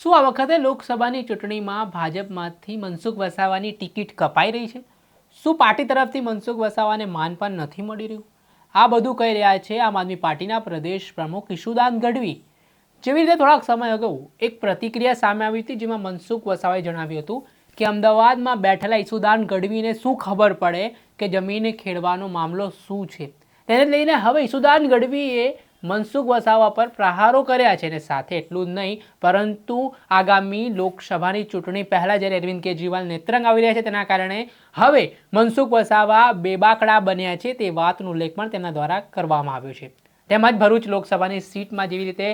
શું આ વખતે લોકસભાની ચૂંટણીમાં ભાજપમાંથી મનસુખ વસાવાની ટિકિટ કપાઈ રહી છે? શું પાર્ટી તરફથી મનસુખ વસાવાને માનપાન નથી મળી રહ્યું? આ બધું કહી રહ્યા છે આમ આદમી પાર્ટીના પ્રદેશ પ્રમુખ ઈશુદાન ગઢવી. જેવી રીતે થોડાક સમય અગાઉ એક પ્રતિક્રિયા સામે આવી હતી જેમાં મનસુખ વસાવાએ જણાવ્યું હતું કે અમદાવાદમાં બેઠેલા ઈશુદાન ગઢવીને શું ખબર પડે કે જમીન ખેડવાનો મામલો શું છે? તેને લઈને હવે ઈશુદાન ગઢવીએ મનસુખ વસાવા પર પ્રહારો કર્યા છે અને સાથે એટલું જ નહીં, પરંતુ આગામી લોકસભાની ચૂંટણી પહેલાં જ્યારે અરવિંદ કેજરીવાલ નેત્રંગ આવી રહ્યા છે તેના કારણે હવે મનસુખ વસાવા બેબાકડા બન્યા છે તે વાતનો ઉલ્લેખ પણ તેમના દ્વારા કરવામાં આવ્યો છે. તેમજ ભરૂચ લોકસભાની સીટમાં જેવી રીતે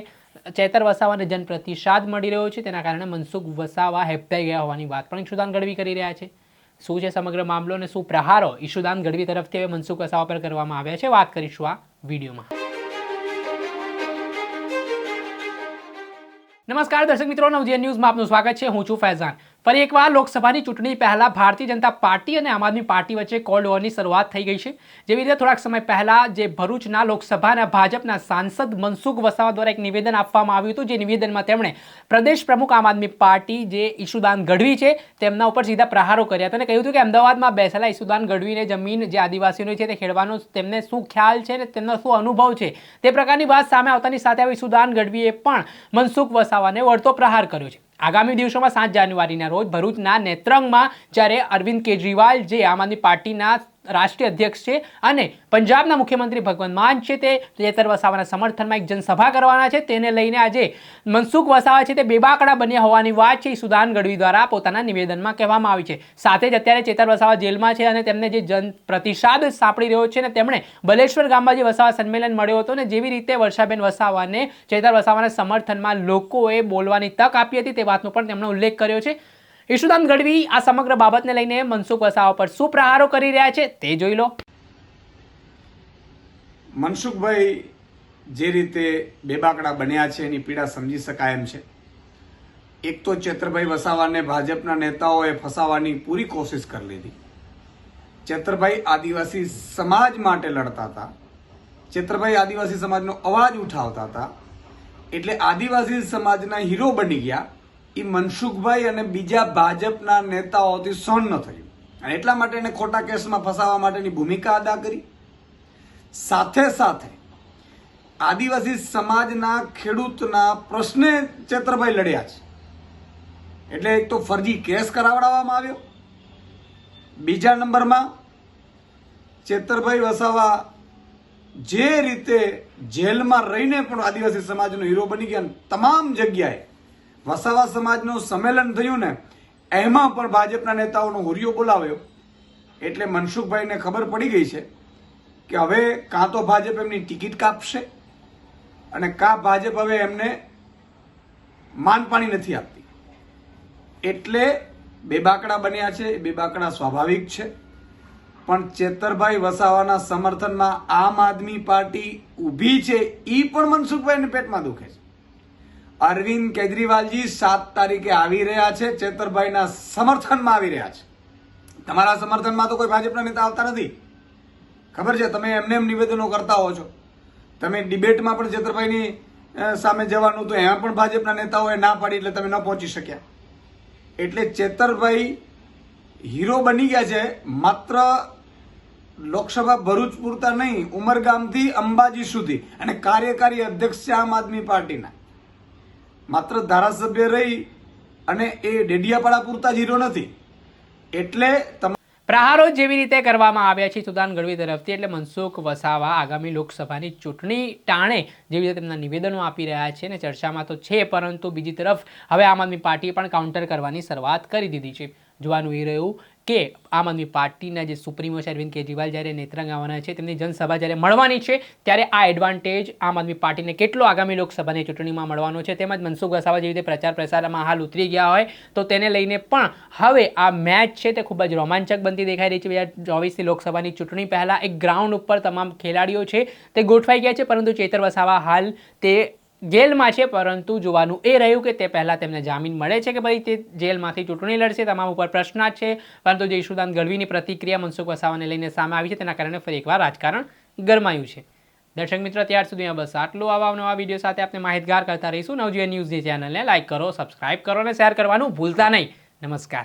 ચેતર વસાવાને જનપ્રતિસાદ મળી રહ્યો છે તેના કારણે મનસુખ વસાવા હેપતાઈ ગયા હોવાની વાત પણ ઈશુદાન ગઢવી કરી રહ્યા છે. શું છે સમગ્ર મામલો અને શું પ્રહારો ઈશુદાન ગઢવી તરફથી હવે મનસુખ વસાવા પર કરવામાં આવ્યા છે? વાત કરીશું આ વિડીયોમાં. નમસ્કાર દર્શક મિત્રો નવજીવન ન્યૂઝમાં આપનું સ્વાગત છે. હું છું ફૈઝાન. ફરી એકવાર લોકસભાની ચૂંટણી પહેલા ભારતીય જનતા પાર્ટી અને આમ આદમી પાર્ટી વચ્ચે કોલ્ડ વોરની શરૂઆત થઈ ગઈ છે. જેવી રીતે થોડાક સમય પહેલા જે ભરૂચના લોકસભાના ભાજપના સાંસદ મનસુખ વસાવા દ્વારા એક નિવેદન આપવામાં આવ્યું હતું. જે નિવેદનમાં તેમણે પ્રદેશ પ્રમુખ આમ આદમી પાર્ટી જે ઈશુદાન ગઢવી છે તેમના ઉપર સીધા પ્રહારો કર્યા હતા અને કહ્યું હતું કે અમદાવાદમાં બેસેલા ઈશુદાન ગઢવીને જમીન જે આદિવાસીઓની છે તે ખેડવાનો તેમને શું ખ્યાલ છે અને તેમનો શું અનુભવ છે તે પ્રકારની વાત સામે આવતાની સાથે આવી ઈશુદાન ગઢવીએ પણ મનસુખ વસાવાને વળતો પ્રહાર કર્યો છે. આગામી દિવસોમાં સાત જાન્યુઆરીના રોજ ભરૂચના નેત્રંગમાં જ્યારે અરવિંદ કેજરીવાલ જે આમ આદમી પાર્ટીના રાષ્ટ્રીય અધ્યક્ષ છે અને પંજાબના મુખ્યમંત્રી ભગવંત માન છે તે ચેતર વસાવાના સમર્થનમાં એક જનસભા કરવાના છે. તેને લઈને આજે મનસુખ વસાવા છે તે બેબાકડા બન્યા હોવાની વાત છે. સુદાન ગઢવી દ્વારા પોતાના નિવેદનમાં કહેવામાં આવી છે. સાથે જ અત્યારે ચેતર વસાવા જેલમાં છે અને તેમને જે જન પ્રતિસાદ સાંપડી રહ્યો છે ને તેમણે બલેશ્વર ગામમાં જે વસાવા સંમેલન મળ્યો હતો ને જેવી રીતે વર્ષાબેન વસાવાને ચેતર વસાવાના સમર્થનમાં લોકોએ બોલવાની તક આપી હતી તે વાતનો પણ તેમણે ઉલ્લેખ કર્યો છે. ઈશુદાન ગઢવી આ સમગ્ર બાબતને લઈને મનસુખ વસાવા પર શું પ્રહારો કરી રહ્યા છે તે જોઈ લો. મનસુખભાઈ જે રીતે બેબાકડા બન્યા છે, એની પીડા સમજી શકાય એમ છે. એક તો ચેતરભાઈ વસાવાને ભાજપના નેતાઓએ ફસાવાની પૂરી કોશિશ કરી લીધી. ચેતરભાઈ આદિવાસી સમાજ માટે લડતા હતા. ચેતરભાઈ આદિવાસી સમાજનો અવાજ ઉઠાવતા હતા. એટલે આદિવાસી સમાજના હીરો બની ગયા. એ મનસુખભાઈ અને બીજા ભાજપના નેતાઓથી સહન ન થયું. અને એટલા માટે એને ખોટા કેસમાં ફસાવવા માટેની ભૂમિકા અદા કરી. સાથે સાથે આદિવાસી સમાજના ખેડૂતના પ્રશ્ને ચેતરભાઈ લડ્યા છે. એટલે એક તો ફરજી કેસ કરાવડાવવામાં આવ્યો. બીજા નંબરમાં ચેતરભાઈ વસાવા જે રીતે જેલમાં રહીને પણ આદિવાસી સમાજનો હીરો બની ગયા તમામ જગ્યાએ વસાવા સમાજનું સંમેલન થયું ને, એમાં પણ ભાજપના નેતાઓનો હુરિયો બોલાવ્યો. એટલે મનસુખભાઈને ખબર પડી ગઈ છે કે હવે કાં તો ભાજપ એમની ટિકિટ કાપશે અને કાં ભાજપ હવે એમને માનપાણી નથી આપતી. એટલે બેબાકડા બન્યા છે, બે બેબાકડા સ્વાભાવિક છે. પણ ચેતરભાઈ વસાવાના સમર્થનમાં આમ આદમી પાર્ટી ઊભી છે એ પણ મનસુખભાઈને પેટમાં દુખે છે. અરવિંદ કેજરીવાલજી સાત તારીખે આવી રહ્યા છે, ચેતરભાઈના સમર્થનમાં આવી રહ્યા છે. તમારા સમર્થનમાં તો કોઈ ભાજપના નેતા આવતા નથી. ખબર છે, તમે એમને એમ નિવેદનો કરતા હો છો. તમે ડિબેટમાં પણ ચેતરભાઈની સામે જવાનું તો એમાં પણ ભાજપના નેતાઓએ ના પાડી એટલે તમે ન પહોંચી શક્યા. એટલે ચેતરભાઈ હીરો બની ગયા છે, માત્ર લોકસભા ભરૂચ પૂરતા નહીં, ઉમરગામથી અંબાજી સુધી. અને કાર્યકારી અધ્યક્ષ છે આમ આદમી પાર્ટીના. માત્ર ધારાસભ્ય રહી અને એ ડેડિયાપાડા પૂરતા જ નથી. એટલે પ્રહારો જેવી રીતે કરવામાં આવ્યા છે સુદાન ગઢવી તરફથી એટલે મનસુખ વસાવા આગામી લોકસભાની ચૂંટણી ટાણે જેવી રીતે તેમના નિવેદનો આપી રહ્યા છે ને ચર્ચામાં તો છે, પરંતુ બીજી તરફ હવે આમ આદમી પાર્ટીએ પણ કાઉન્ટર કરવાની શરૂઆત કરી દીધી છે. જોવાનું એ રહ્યું કે આમ આદમી પાર્ટીના જે સુપ્રીમો છે, અરવિંદ કેજરીવાલ જ્યારે નેત્રંગ આવવાના છે, તેમની જનસભા જ્યારે મળવાની છે, ત્યારે આ એડવાન્ટેજ આમ આદમી પાર્ટીને કેટલો આગામી લોકસભાની ચૂંટણીમાં મળવાનો છે, તેમજ મનસુખ વસાવા જેવી રીતે પ્રચાર પ્રસારમાં હાલ ઉતરી ગયા હોય, તો તેને લઈને પણ હવે આ મેચ છે તે ખૂબ જ રોમાંચક બનતી દેખાઈ રહી છે. બે હજાર લોકસભાની ચૂંટણી પહેલાં એક ગ્રાઉન્ડ ઉપર તમામ ખેલાડીઓ છે તે ગોઠવાઈ ગયા છે, પરંતુ ચેતર વસાવા હાલ તે જેલમાં છે, પરંતુ જોવાનું એ રહ્યું કે તે પહેલાં તેમને જામીન મળે છે કે ભાઈ તે જેલમાંથી ચૂંટણી લડશે, તમામ ઉપર પ્રશ્ન છે, પરંતુ જે ઈશુદાન ગઢવીની પ્રતિક્રિયા મનસુખ વસાવાને લઈને સામે આવી છે, તેના કારણે ફરી એકવાર રાજકારણ ગરમાયું છે. દર્શક મિત્રો, ત્યાર સુધી બસ આટલું. આવા નવા વીડિયો સાથે આપણે માહિતગાર કરતા રહીશું. નવજીવન ન્યૂઝની ચેનલને લાઇક કરો, સબસ્ક્રાઇબ કરો અને શેર કરવાનું ભૂલતા નહીં. નમસ્કાર.